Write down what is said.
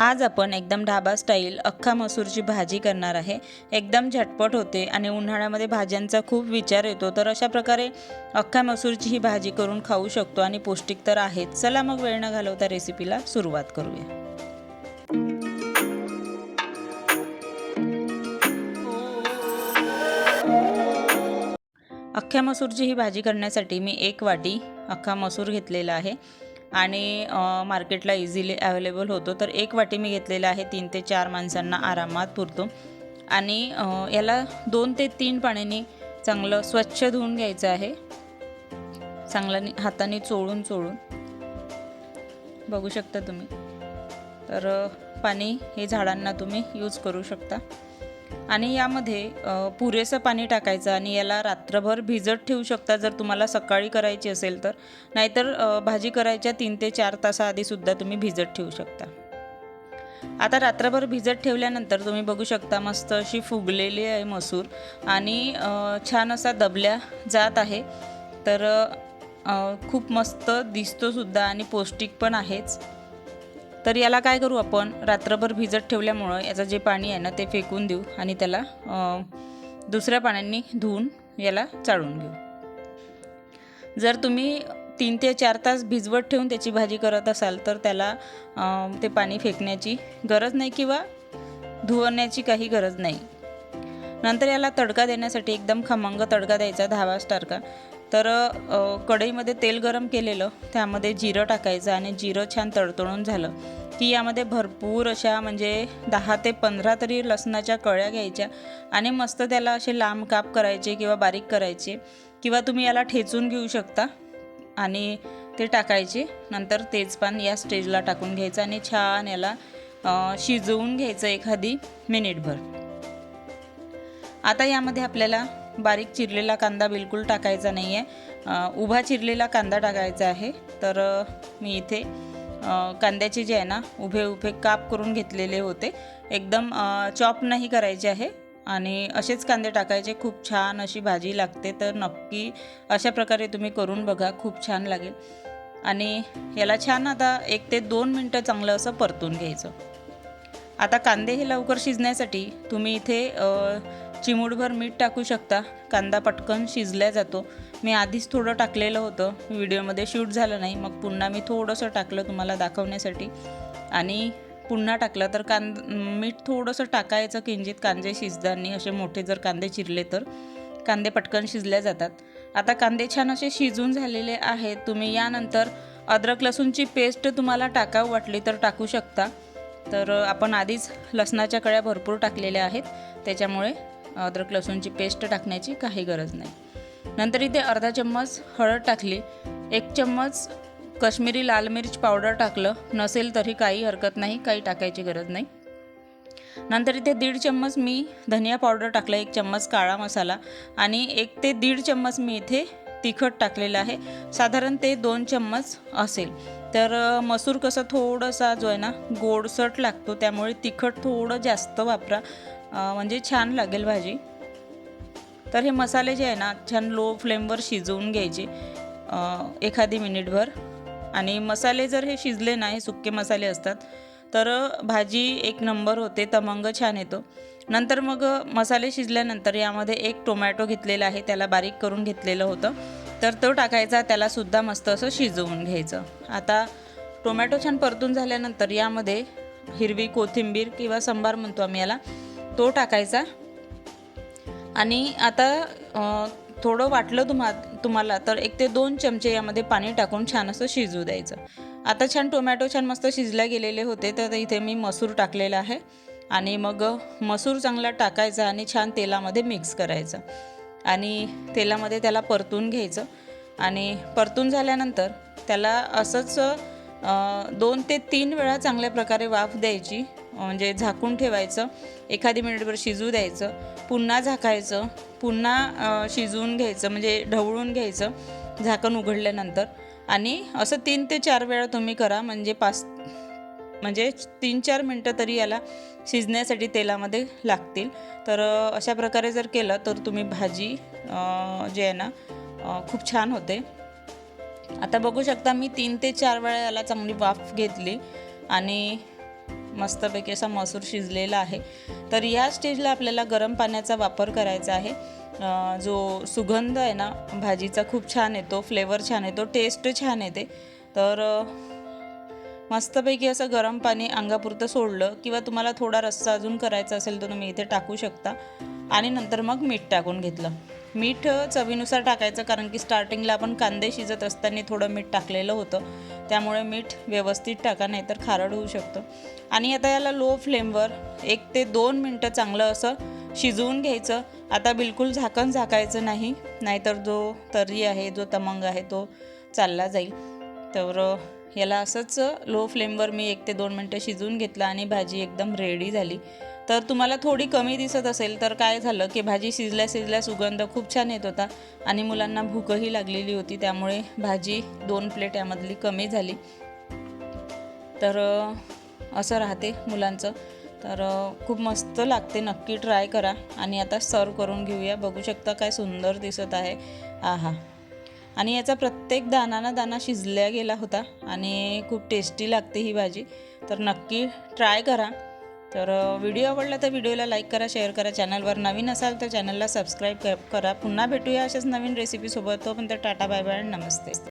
आज आपण एकदम ढाबा स्टाईल अख्खा मसूरची भाजी करणार आहे. एकदम झटपट होते आणि उन्हाळ्यामध्ये भाज्यांचा खूप विचार येतो. तर अशा प्रकारे अख्खा मसूरची ही भाजी करून खाऊ शकतो आणि पौष्टिक तर आहेच. चला मग वेळ न घालवता रेसिपीला सुरुवात करूया. अख्ख्या मसूरची ही भाजी करण्यासाठी मी एक वाटी अख्खा मसूर घेतलेला आहे. आणि मार्केटला इझिली अवेलेबल होतो. तर एक वाटी मी घेतलेला आहे तीन ते चार माणसांना आरामात पुरतो. आणि याला दोन ते तीन पाण्याने चांगलं स्वच्छ धुवून घ्यायचं आहे. चांगलं हाताने चोळून चोळून. बघू शकता तुम्ही. तर पाणी हे झाडांना तुम्ही यूज करू शकता. आणि यामध्ये पुरेसं पाणी टाकायचं आणि याला रात्रभर भिजत ठेवू शकता जर तुम्हाला सकाळी करायची असेल तर. नाहीतर भाजी करायच्या तीन ते चार तासाआधीसुद्धा तुम्ही भिजत ठेवू शकता. आता रात्रभर भिजत ठेवल्यानंतर तुम्ही बघू शकता मस्त अशी फुगलेली आहे मसूर आणि छान असा दबल्या जात आहे. तर खूप मस्त दिसतोसुद्धा आणि पौष्टिक पण आहेच. तर याला काय करू आपण? रात्रभर भिजत ठेवल्यामुळं याचं जे पाणी आहे ना ते फेकून देऊ आणि त्याला दुसऱ्या पाण्याने धुवून याला चाळून घेऊ. जर तुम्ही तीन ते चार तास भिजवत ठेवून त्याची भाजी करत असाल तर त्याला ते पाणी फेकण्याची गरज नाही किंवा धुवण्याची काही गरज नाही. नंतर याला तडका देण्यासाठी एकदम खमंग तडका द्यायचा दहा वाज स्टारका तर कढईमध्ये तेल गरम केलेलं त्यामध्ये जिरं टाकायचं आणि जिरं छान तडतडून झालं. की यामध्ये भरपूर अशा म्हणजे दहा ते पंधरा तरी लसणाच्या कळ्या घ्यायच्या आणि मस्त त्याला असे लांब काप करायचे किंवा बारीक करायचे किंवा तुम्ही याला ठेचून घेऊ शकता आणि ते टाकायचे. नंतर तेजपान या स्टेजला टाकून घ्यायचं आणि छान याला शिजवून घ्यायचं एखादी मिनिटभर. आता यामध्ये आपल्याला बारीक चिरलेला कांदा बिलकुल टाकायचा नाही आहे उभा चिरलेला कांदा टाकायचा आहे. तर मी इथे कांद्याचे जे आहे ना उभे उभे काप करून घेतलेले होते. एकदम चॉप नाही करायचे आहे. आणि असेच कांदे टाकायचे. खूप छान अशी भाजी लागते. तर नक्की अशा प्रकारे तुम्ही करून बघा. खूप छान लागेल. आणि याला छान आता एक ते दोन मिनटं चांगलं असं परतून घ्यायचं. आता कांदे हे लवकर शिजण्यासाठी तुम्ही इथे चिमूटभर मीठ टाकू शकता. कांदा पटकन शिजल्या जातो. मी आधीच थोडं टाकलेलं होतं. व्हिडिओमध्ये शूट झालं नाही. मग पुन्हा मी थोडंसं टाकलं तुम्हाला दाखवण्यासाठी. आणि पुन्हा टाकलं तर कांद मीठ थोडंसं टाकायचं किंचित. कांदे शिजताना असे मोठे जर कांदे चिरले तर कांदे पटकन शिजल्या जातात. आता कांदे छान असे शिजून झालेले आहेत. तुम्ही यानंतर अद्रक लसूणची पेस्ट तुम्हाला टाकावं वाटली तर टाकू शकता. तर आपण आधीच लसणाच्या कळ्या भरपूर टाकलेल्या आहेत. त्याच्यामुळे अद्रक लसूणची पेस्ट टाकण्याची काही गरज नाही. नंतर इथे अर्धा चम्मच हळद टाकली. एक चम्मच कश्मीरी लाल मिरच पावडर टाकलं. नसेल तरी काही हरकत नाही काही टाकायची गरज नाही. नंतर इथे दीड चम्मच मी धनिया पावडर टाकलं एक चम्मच काळा मसाला आणि एक ते दीड चम्मच मी इथे तिखट टाकलेलं आहे. साधारण ते दोन चम्मच असेल. तर मसूर कसं थोडंसा जो आहे ना गोडसट लागतो त्यामुळे तिखट थोडं जास्त वापरा. म्हणजे छान लागेल भाजी. तर हे मसाले जे आहे ना छान लो फ्लेमवर शिजवून घ्यायचे एखादी मिनिटभर. आणि मसाले जर हे शिजले ना हे मसाले असतात तर भाजी एक नंबर होते तमंग छान येतो. नंतर मग मसाले शिजल्यानंतर यामध्ये एक टोमॅटो घेतलेला आहे त्याला बारीक करून घेतलेलं होतं. तर तो टाकायचा त्यालासुद्धा मस्त असं शिजवून घ्यायचं. आता टोमॅटो छान परतून झाल्यानंतर यामध्ये हिरवी कोथिंबीर किंवा सांबार म्हणतो आम्ही याला तो टाकायचा. आणि आता थोडं वाटलं तुम्हा तुम्हाला तर एक ते दोन चमचे यामध्ये पाणी टाकून छान असं शिजू द्यायचं. आता छान टोमॅटो छान मस्त शिजल्या गेलेले होते तर इथे मी मसूर टाकलेला आहे. आणि मग मसूर चांगला टाकायचा आणि छान तेलामध्ये मिक्स करायचं. आणि तेलामध्ये त्याला परतून घ्यायचं. आणि परतून झाल्यानंतर त्याला असंच दोन ते तीन वेळा चांगल्या प्रकारे वाफ द्यायची. म्हणजे झाकून ठेवायचं. एखादी मिनिटभर शिजू द्यायचं. पुन्हा झाकायचं. पुन्हा शिजवून घ्यायचं. म्हणजे ढवळून घ्यायचं. झाकण उघडल्यानंतर. आणि असं तीन ते चार वेळा तुम्ही करा. म्हणजे पाच म्हणजे तीन चार मिनटं तरी याला शिजण्यासाठी तेलामध्ये लागतील. तर अशा प्रकारे जर केलं तर तुम्ही भाजी जे आहे ना खूप छान होते. आता बघू शकता मी तीन ते चार वेळा याला चांगली वाफ घेतली आणि मस्तपैकी असा मसूर शिजलेला आहे. तर या स्टेजला आपल्याला गरम पाण्याचा वापर करायचा आहे. जो सुगंध आहे ना भाजीचा खूप छान येतो फ्लेवर छान येतो टेस्ट छान येते. तर मस्तपैकी असं गरम पाणी अंगापुरतं सोडलं किंवा तुम्हाला थोडा रस्सा अजून करायचा असेल तर तुम्ही इथे टाकू शकता. आणि नंतर मग मीठ टाकून घेतलं. मीठ चवीनुसार टाकायचं कारण की स्टार्टिंगला आपण कांदे शिजत असताना थोडं मीठ टाकलेलं होतं. त्यामुळे मीठ व्यवस्थित टाका नाहीतर खारड होऊ शकतं. आणि आता याला लो फ्लेमवर एक ते दोन मिनटं चांगलं असं शिजवून घ्यायचं. आता बिलकुल झाकण झाकायचं नाही नाहीतर जो तर्री आहे जो तमंग आहे तो चालला जाईल. तर याला असंच लो फ्लेमवर मी एक ते दोन मिनटं शिजवून घेतलं आणि भाजी एकदम रेडी झाली. तर तुम्हाला थोडी कमी दिसत असेल तर काय झालं की भाजी शिजल्या शिजल्या सुगंध खूप छान येत होता आणि मुलांना भूकही लागलेली होती त्यामुळे भाजी दोन प्लेट यामधली कमी झाली. तर असं राहते मुलांचं. तर खूप मस्त लागते नक्की ट्राय करा आणि आता सर्व करून घेऊया. बघू शकता काय सुंदर दिसत आहे. आहा. आणि याचा प्रत्येक दानानं दाना शिजल्या गेला होता आणि खूप टेस्टी लागते ही भाजी. तर नक्की ट्राय करा. तर व्हिडिओ आवडला तर व्हिडिओला लाईक करा शेअर करा. चॅनलवर नवीन असाल तर चॅनलला सबस्क्राईब करा. पुन्हा भेटूया अशाच नवीन रेसिपीसोबत तोपर्यंत टाटा बाय बाय नमस्ते.